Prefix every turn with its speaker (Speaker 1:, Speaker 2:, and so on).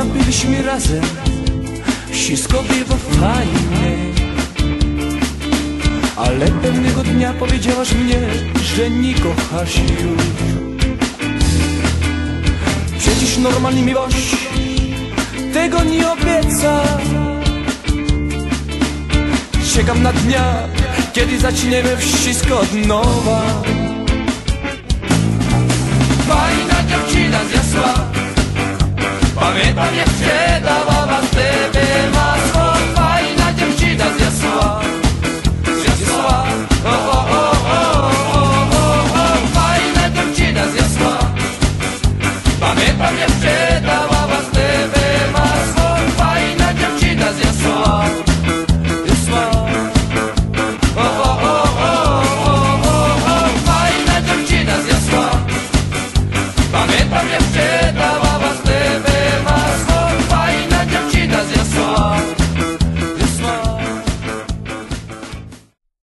Speaker 1: Pamiętam, byliśmy razem. Wszystko było fajne Ale pewnego dnia powiedziałaś mnie Że nie kochasz już. Przecież normalnie miłość Tego nie obieca Czekam na dnia Kiedy zaczniemy wszystko od nowa sprzedawała tebe masło Fajna dziewczyna z jasła Z jasła o, o, o, o, o, o, o. Fajna dziewczyna z jasła Pamiętam jak sprzedawała tebe masło Fajna dziewczyna z jasła Jasła o, o, o, o, o, o, o. Fajna dziewczyna z jasła Pamiętam jak sprzedawała